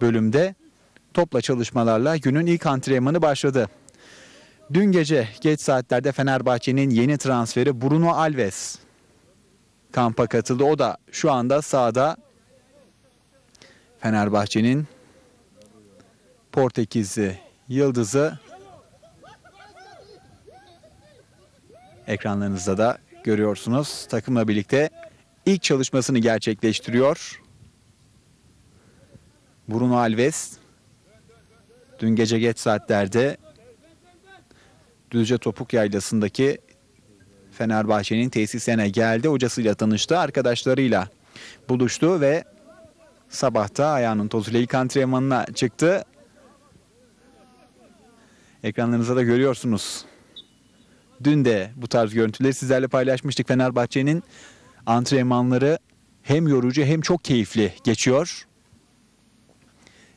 bölümde topla çalışmalarla günün ilk antrenmanı başladı. Dün gece geç saatlerde Fenerbahçe'nin yeni transferi Bruno Alves kampa katıldı. O da şu anda sahada Fenerbahçe'nin Portekizli yıldızı ekranlarınızda da görüyorsunuz. Takımla birlikte ilk çalışmasını gerçekleştiriyor. Bruno Alves dün gece geç saatlerde Düzce Topuk Yaylası'ndaki Fenerbahçe'nin tesisine geldi. Hocasıyla tanıştı, arkadaşlarıyla buluştu ve sabahta ayağının tozuyla ilk antrenmanına çıktı. Ekranlarınızda da görüyorsunuz. Dün de bu tarz görüntüleri sizlerle paylaşmıştık. Fenerbahçe'nin antrenmanları hem yorucu hem çok keyifli geçiyor.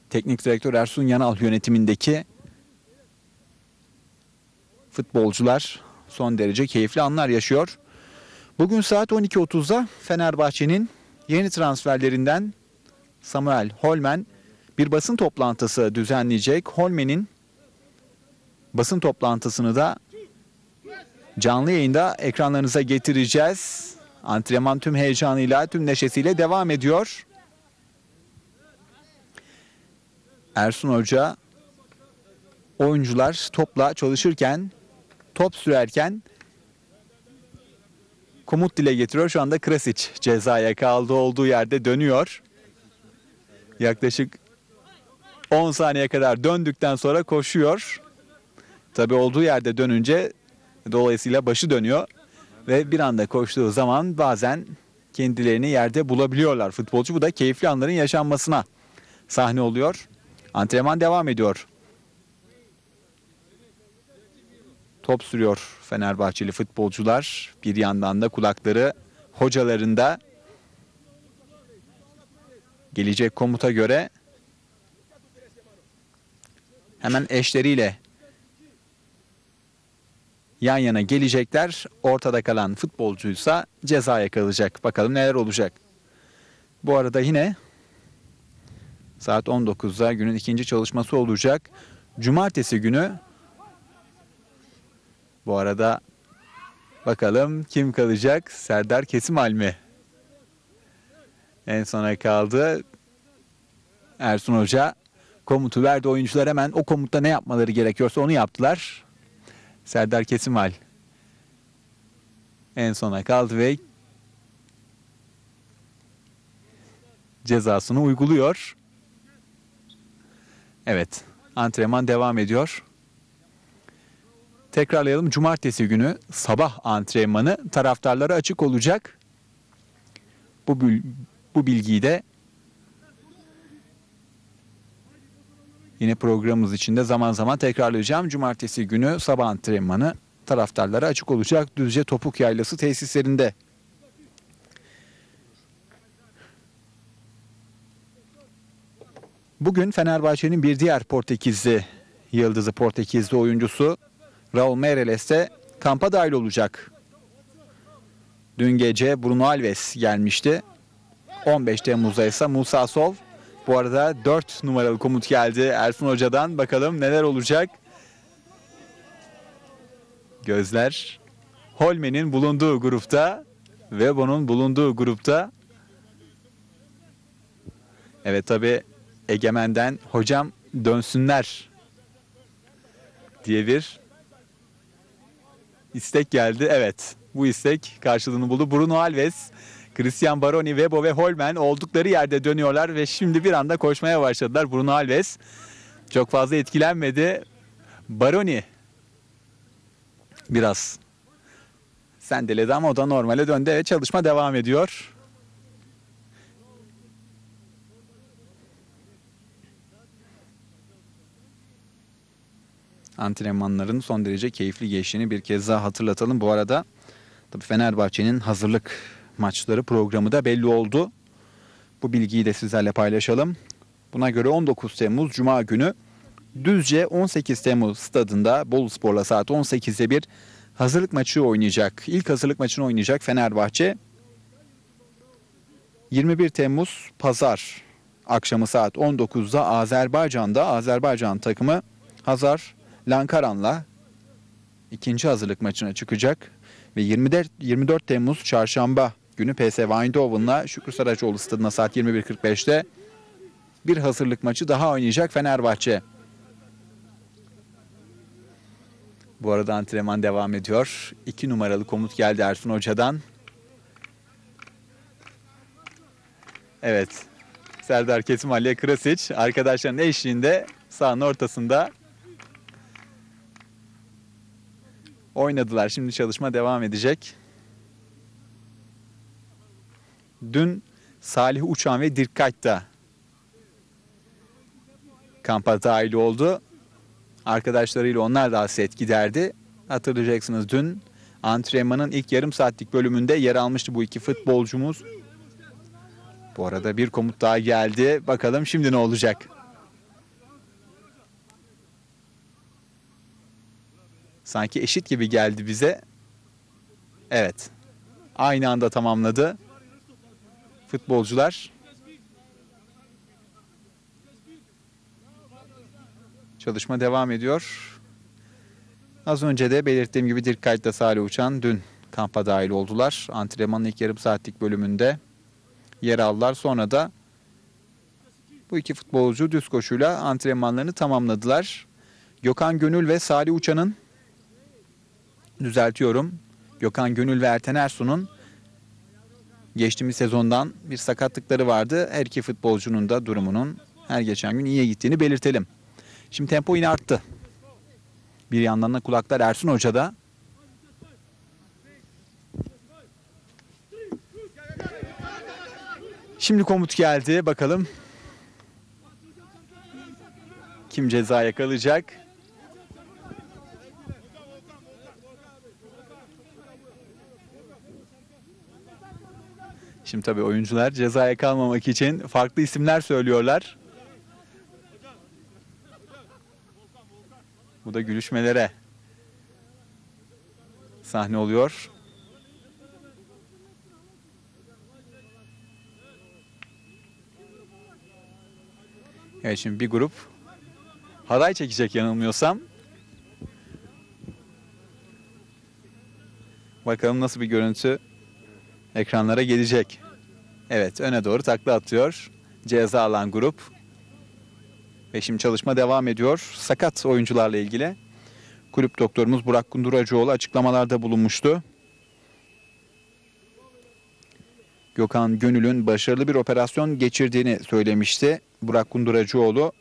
Teknik direktör Ersun Yanal yönetimindeki futbolcular son derece keyifli anlar yaşıyor. Bugün saat 12.30'da Fenerbahçe'nin yeni transferlerinden Samuel Holmen bir basın toplantısı düzenleyecek. Holmen'in basın toplantısını da canlı yayında ekranlarınıza getireceğiz. Antrenman tüm heyecanıyla, tüm neşesiyle devam ediyor. Ersun Hoca oyuncular topla çalışırken, top sürerken komut dile getiriyor. Şu anda Krasic cezaya kaldı olduğu yerde dönüyor. Yaklaşık 10 saniye kadar döndükten sonra koşuyor. Tabi olduğu yerde dönünce dolayısıyla başı dönüyor ve bir anda koştuğu zaman bazen kendilerini yerde bulabiliyorlar futbolcu. Bu da keyifli anların yaşanmasına sahne oluyor. Antrenman devam ediyor. Top sürüyor Fenerbahçeli futbolcular. Bir yandan da kulakları hocalarında gelecek komuta göre hemen eşleriyle yan yana gelecekler. Ortada kalan futbolcuysa cezaya kalacak. Bakalım neler olacak. Bu arada yine saat 19'da günün ikinci çalışması olacak. Cumartesi günü bu arada bakalım kim kalacak? Serdar Kesimal mi? En sona kaldı. Ersun Hoca komutu verdi. Oyuncular hemen o komutta ne yapmaları gerekiyorsa onu yaptılar. Serdar Kesimal en sona kaldı ve cezasını uyguluyor. Evet, antrenman devam ediyor. Tekrarlayalım. Cumartesi günü sabah antrenmanı taraftarlara açık olacak. Bu bu bilgiyi de yine programımız içinde zaman zaman tekrarlayacağım. Cumartesi günü sabah antrenmanı taraftarlara açık olacak Düzce Topuk Yaylası tesislerinde. Bugün Fenerbahçe'nin bir diğer Portekizli yıldızı Portekizli oyuncusu Raul Meireles de kampa dahil olacak. Dün gece Bruno Alves gelmişti. 15 Temmuz'da ise Musa Sov. Bu arada 4 numaralı komut geldi Ersun Hoca'dan. Bakalım neler olacak. Gözler Holmen'in bulunduğu grupta ve bunun bulunduğu grupta. Evet tabi Egemen'den hocam dönsünler diye bir istek geldi. Evet bu istek karşılığını buldu. Bruno Alves, Christian Baroni, Vebo ve Holmen oldukları yerde dönüyorlar ve şimdi bir anda koşmaya başladılar. Bruno Alves çok fazla etkilenmedi. Baroni biraz sendeledi ama o da normale döndü. Evet çalışma devam ediyor. Antrenmanların son derece keyifli geçtiğini bir kez daha hatırlatalım. Bu arada tabii Fenerbahçe'nin hazırlık maçları programı da belli oldu. Bu bilgiyi de sizlerle paylaşalım. Buna göre 19 Temmuz Cuma günü Düzce 18 Temmuz stadında Boluspor'la saat 18'de bir hazırlık maçı oynayacak. İlk hazırlık maçını oynayacak Fenerbahçe. 21 Temmuz Pazar akşamı saat 19'da Azerbaycan'da Azerbaycan takımı Hazar Lankaran'la ikinci hazırlık maçına çıkacak ve 24, 24 Temmuz çarşamba günü PSV Eindhoven'la Şükrü Saraçoğlu stadına saat 21.45'te bir hazırlık maçı daha oynayacak Fenerbahçe. Bu arada antrenman devam ediyor. 2 numaralı komut geldi Ersun Hoca'dan. Evet. Serdar Kesimali Krasic arkadaşların eşliğinde sahanın ortasında oynadılar. Şimdi çalışma devam edecek. Dün Salih Uçan ve Dirkayt da kampa dahil oldu. Arkadaşlarıyla onlar da hasret giderdi. Hatırlayacaksınız dün antrenmanın ilk yarım saatlik bölümünde yer almıştı bu iki futbolcumuz. Bu arada bir komut daha geldi. Bakalım şimdi ne olacak? Sanki eşit gibi geldi bize. Evet. Aynı anda tamamladı. Futbolcular. Çalışma devam ediyor. Az önce de belirttiğim gibi Dirkayt'la Salih Uçan dün kampa dahil oldular. Antrenmanın ilk yarım saatlik bölümünde yer aldılar. Sonra da bu iki futbolcu düz koşuyla antrenmanlarını tamamladılar. Gökhan Gönül ve Salih Uçan'ın düzeltiyorum. Gökhan Gönül ve Erten Ersun'un geçtiğimiz sezondan bir sakatlıkları vardı. Her iki futbolcunun da durumunun her geçen gün iyiye gittiğini belirtelim. Şimdi tempo yine arttı. Bir yandan da kulaklar Ersun Hoca'da. Şimdi komut geldi. Bakalım kim ceza yakalayacak? Şimdi tabii oyuncular cezaya kalmamak için farklı isimler söylüyorlar. Bu da gülüşmelere sahne oluyor. Evet şimdi bir grup halay çekecek yanılmıyorsam. Bakalım nasıl bir görüntü ekranlara gelecek. Evet öne doğru takla atıyor. Ceza alan grup. Ve şimdi çalışma devam ediyor. Sakat oyuncularla ilgili. Kulüp doktorumuz Burak Kunduracıoğlu açıklamalarda bulunmuştu. Gökhan Gönül'ün başarılı bir operasyon geçirdiğini söylemişti Burak Kunduracıoğlu.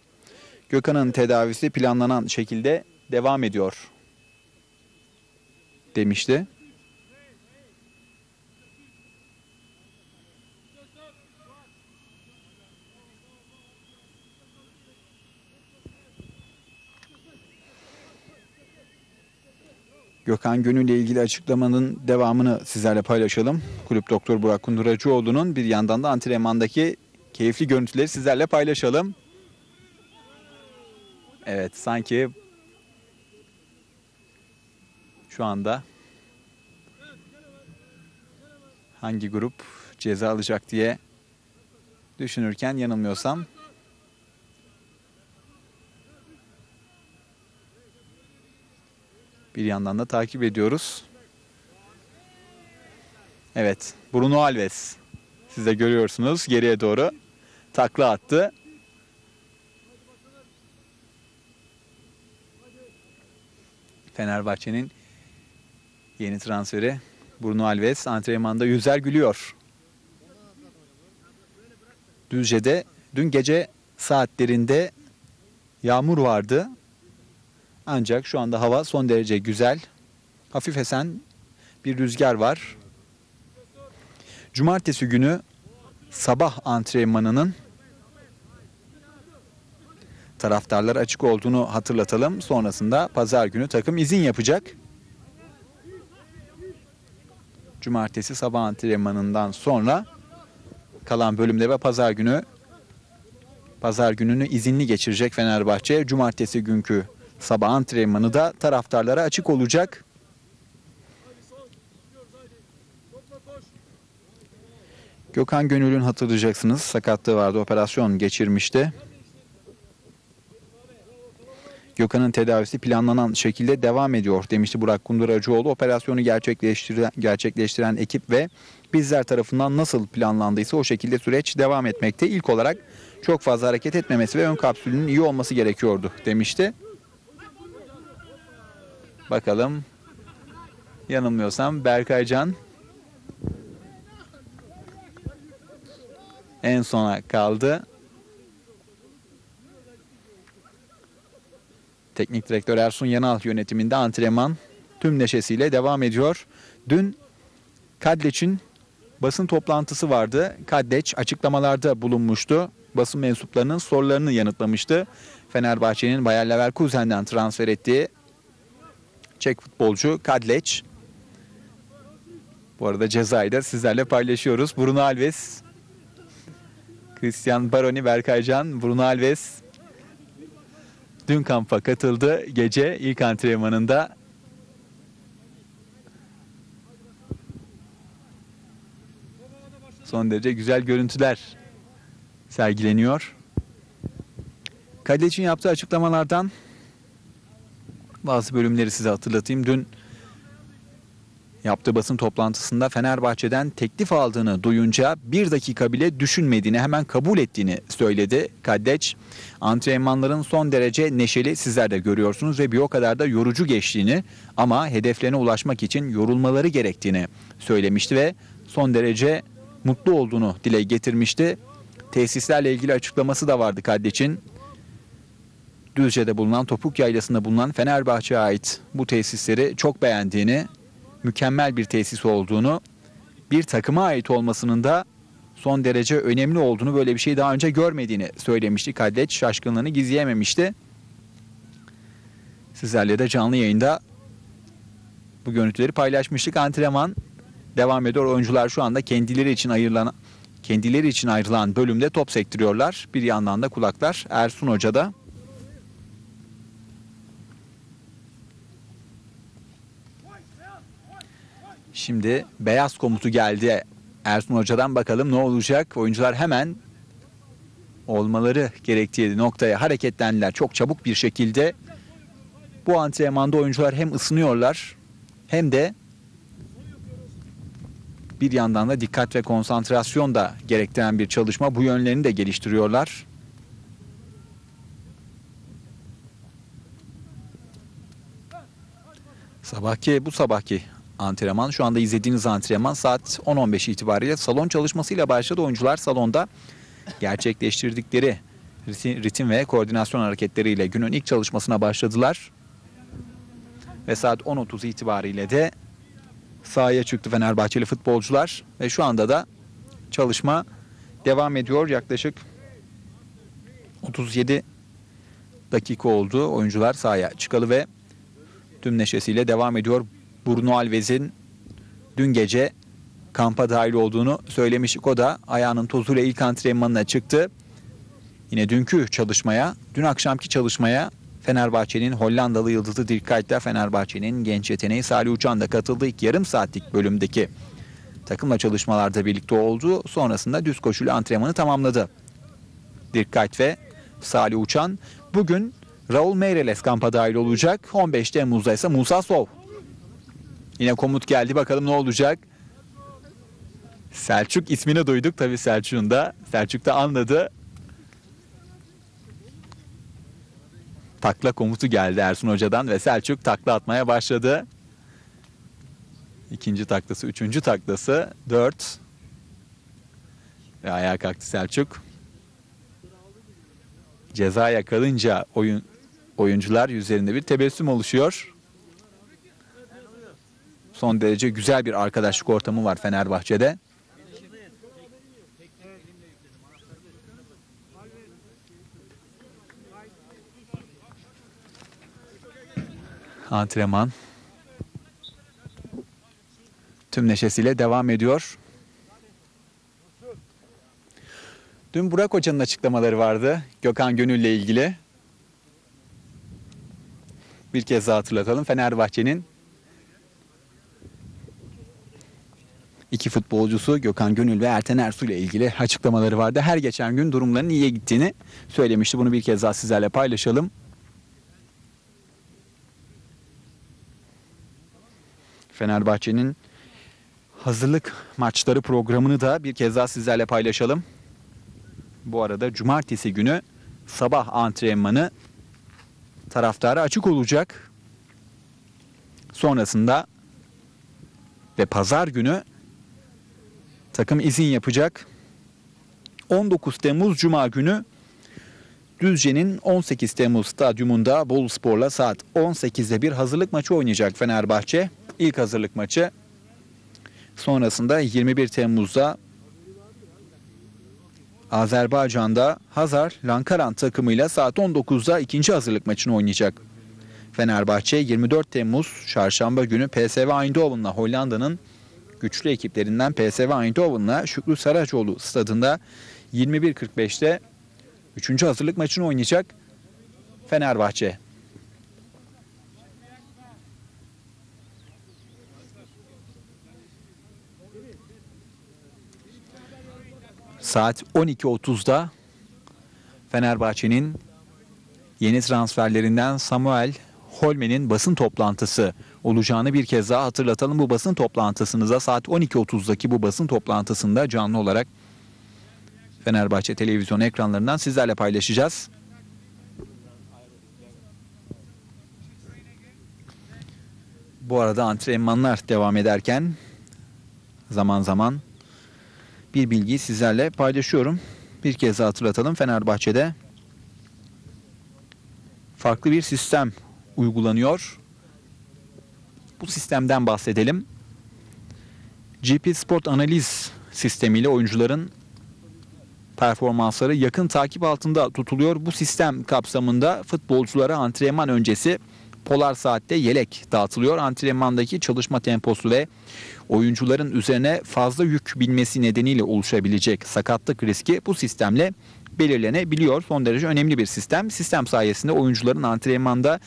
Gökhan'ın tedavisi planlanan şekilde devam ediyor demişti. Gökhan Gönül ile ilgili açıklamanın devamını sizlerle paylaşalım. Kulüp Doktor Burak Kunduracıoğlu'nun bir yandan da antrenmandaki keyifli görüntüleri sizlerle paylaşalım. Evet sanki şu anda hangi grup ceza alacak diye düşünürken yanılmıyorsam bir yandan da takip ediyoruz. Evet, Bruno Alves. Siz de görüyorsunuz geriye doğru takla attı. Fenerbahçe'nin yeni transferi Bruno Alves antrenmanda yüzer gülüyor. Düzce'de dün gece saatlerinde yağmur vardı. Ancak şu anda hava son derece güzel. Hafif esen bir rüzgar var. Cumartesi günü sabah antrenmanının taraftarlar açık olduğunu hatırlatalım. Sonrasında pazar günü takım izin yapacak. Cumartesi sabah antrenmanından sonra kalan bölümde ve pazar günü pazar gününü izinli geçirecek Fenerbahçe. Cumartesi günkü sabah antrenmanı da taraftarlara açık olacak. Gökhan Gönül'ün hatırlayacaksınız sakatlığı vardı operasyon geçirmişti. Gökhan'ın tedavisi planlanan şekilde devam ediyor demişti Burak Kunduracıoğlu. Operasyonu gerçekleştiren, gerçekleştiren ekip ve bizler tarafından nasıl planlandıysa o şekilde süreç devam etmekte. İlk olarak çok fazla hareket etmemesi ve ön kapsülünün iyi olması gerekiyordu demişti. Bakalım yanılmıyorsam Berkaycan en sona kaldı. Teknik direktör Ersun Yanal yönetiminde antrenman tüm neşesiyle devam ediyor. Dün Kadleç'in basın toplantısı vardı. Kadleç açıklamalarda bulunmuştu. Basın mensuplarının sorularını yanıtlamıştı. Fenerbahçe'nin Bayer Leverkusen'den transfer ettiği Çek futbolcu Kadleç. Bu arada cezayı da sizlerle paylaşıyoruz. Bruno Alves, Christian Baroni, Berkaycan, Bruno Alves dün kampa katıldı. Gece ilk antrenmanında son derece güzel görüntüler sergileniyor. Kadeç'in yaptığı açıklamalardan bazı bölümleri size hatırlatayım. Dün yaptığı basın toplantısında Fenerbahçe'den teklif aldığını duyunca bir dakika bile düşünmediğini hemen kabul ettiğini söyledi Kaddeç. Antrenmanların son derece neşeli sizler de görüyorsunuz ve bir o kadar da yorucu geçtiğini ama hedeflerine ulaşmak için yorulmaları gerektiğini söylemişti ve son derece mutlu olduğunu dile getirmişti. Tesislerle ilgili açıklaması da vardı Kaddeç'in. Düzce'de bulunan Topuk Yaylası'nda bulunan Fenerbahçe'ye ait bu tesisleri çok beğendiğini, mükemmel bir tesis olduğunu, bir takıma ait olmasının da son derece önemli olduğunu, böyle bir şey daha önce görmediğini söylemişti. Kadleç şaşkınlığını gizleyememişti. Sizlerle de canlı yayında bu görüntüleri paylaşmıştık. Antrenman devam ediyor. Oyuncular şu anda kendileri için ayrılan kendileri için ayrılan bölümde top sektiriyorlar. Bir yandan da kulaklar Ersun Hoca Şimdi beyaz komutu geldi Ersun Hoca'dan bakalım ne olacak. Oyuncular hemen olmaları gerektiği noktaya hareketlendiler. Çok çabuk bir şekilde bu antrenmanda oyuncular hem ısınıyorlar hem de bir yandan da dikkat ve konsantrasyon da gerektiren bir çalışma. Bu yönlerini de geliştiriyorlar. Sabahki bu sabahki antrenman. Şu anda izlediğiniz antrenman saat 10-15 itibariyle salon çalışmasıyla başladı. Oyuncular salonda gerçekleştirdikleri ritim ve koordinasyon hareketleriyle günün ilk çalışmasına başladılar. Ve saat 10.30 itibariyle de sahaya çıktı Fenerbahçeli futbolcular. Ve şu anda da çalışma devam ediyor. Yaklaşık 37 dakika oldu. Oyuncular sahaya çıkalı ve tüm neşesiyle devam ediyor. Bruno Alves'in dün gece kampa dahil olduğunu söylemiştik. O da ayağının tozuyla ilk antrenmanına çıktı. Yine dünkü çalışmaya, dün akşamki çalışmaya Fenerbahçe'nin Hollandalı yıldızı Dirkayt'la Fenerbahçe'nin genç yeteneği Salih Uçan da katıldı. İlk yarım saatlik bölümdeki takımla çalışmalarda birlikte oldu. Sonrasında düz koşulu antrenmanı tamamladı. Dirkayt ve Salih Uçan. Bugün Raul Meireles kampa dahil olacak. 15 Temmuz'da ise Musa Sov Yine komut geldi bakalım ne olacak. Selçuk ismini duyduk tabii Selçuk'un da. Selçuk da anladı. Takla komutu geldi Ersun Hoca'dan ve Selçuk takla atmaya başladı. İkinci taklası, üçüncü taklası, dört. Ve ayağa kalktı Selçuk. Ceza yakalınca oyun oyuncular yüzlerinde bir tebessüm oluşuyor. Son derece güzel bir arkadaşlık ortamı var Fenerbahçe'de. Antrenman tüm neşesiyle devam ediyor. Dün Burak Hoca'nın açıklamaları vardı Gökhan Gönül'le ilgili. Bir kez daha hatırlatalım. Fenerbahçe'nin İki futbolcusu Gökhan Gönül ve Erten Ersu ile ilgili açıklamaları vardı. Her geçen gün durumlarının iyiye gittiğini söylemişti. Bunu bir kez daha sizlerle paylaşalım. Fenerbahçe'nin hazırlık maçları programını da bir kez daha sizlerle paylaşalım. Bu arada cumartesi günü sabah antrenmanı taraftara açık olacak. Sonrasında ve pazar günü takım izin yapacak. 19 Temmuz Cuma günü Düzce'nin 18 Temmuz stadyumunda Bolu Spor'la saat 18'de bir hazırlık maçı oynayacak Fenerbahçe. İlk hazırlık maçı. Sonrasında 21 Temmuz'da Azerbaycan'da Hazar Lankaran takımıyla saat 19'da ikinci hazırlık maçını oynayacak. Fenerbahçe 24 Temmuz çarşamba günü PSV Eindhoven'la Hollanda'nın güçlü ekiplerinden PSV Eindhoven'la Şükrü Saracoğlu stadında 21.45'te 3. hazırlık maçını oynayacak Fenerbahçe. Saat 12.30'da Fenerbahçe'nin yeni transferlerinden Samuel Holmen'in basın toplantısı olacağını bir kez daha hatırlatalım. Bu basın toplantısınıza saat 12.30'daki bu basın toplantısında canlı olarak Fenerbahçe televizyon ekranlarından sizlerle paylaşacağız. Bu arada antrenmanlar devam ederken zaman zaman bir bilgiyi sizlerle paylaşıyorum. Bir kez daha hatırlatalım. Fenerbahçe'de farklı bir sistem uygulanıyor. Bu sistemden bahsedelim. GP Sport analiz sistemiyle oyuncuların performansları yakın takip altında tutuluyor. Bu sistem kapsamında futbolculara antrenman öncesi polar saatte yelek dağıtılıyor. Antrenmandaki çalışma temposu ve oyuncuların üzerine fazla yük binmesi nedeniyle oluşabilecek sakatlık riski bu sistemle belirlenebiliyor. Son derece önemli bir sistem. Sistem sayesinde oyuncuların antrenmanda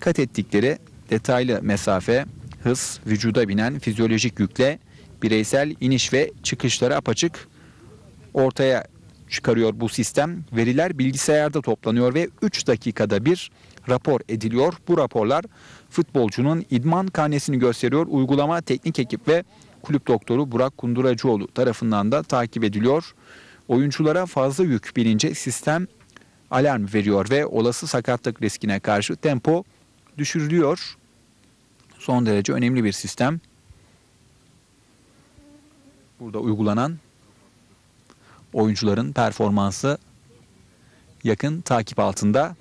kat ettikleri detaylı mesafe, hız, vücuda binen fizyolojik yükle bireysel iniş ve çıkışları apaçık ortaya çıkarıyor bu sistem. Veriler bilgisayarda toplanıyor ve 3 dakikada bir rapor ediliyor. Bu raporlar futbolcunun idman karnesini gösteriyor. Uygulama teknik ekip ve kulüp doktoru Burak Kunduracıoğlu tarafından da takip ediliyor. Oyunculara fazla yük binince sistem alarm veriyor ve olası sakatlık riskine karşı tempo düşürülüyor. Son derece önemli bir sistem. Burada uygulanan oyuncuların performansı yakın takip altında.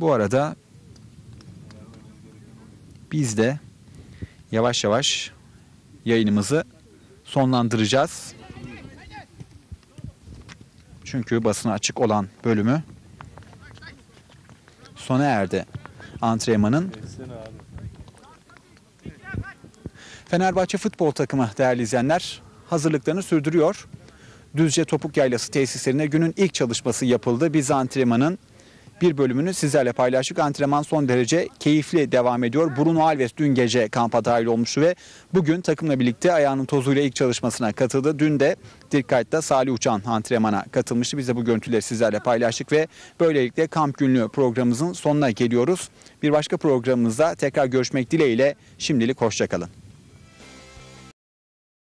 Bu arada biz de yavaş yavaş yayınımızı sonlandıracağız. Çünkü basına açık olan bölümü sona erdi antrenmanın. Fenerbahçe futbol takımı değerli izleyenler hazırlıklarını sürdürüyor. Düzce Topuk Yaylası tesislerine günün ilk çalışması yapıldı. Biz antrenmanın bir bölümünü sizlerle paylaştık. Antrenman son derece keyifli devam ediyor. Bruno Alves dün gece kampa dahil olmuştu ve bugün takımla birlikte ayağının tozuyla ilk çalışmasına katıldı. Dün de Dirkayt'ta Salih Uçan antrenmana katılmıştı. Biz de bu görüntüleri sizlerle paylaştık ve böylelikle kamp günlüğü programımızın sonuna geliyoruz. Bir başka programımızda tekrar görüşmek dileğiyle şimdilik hoşçakalın.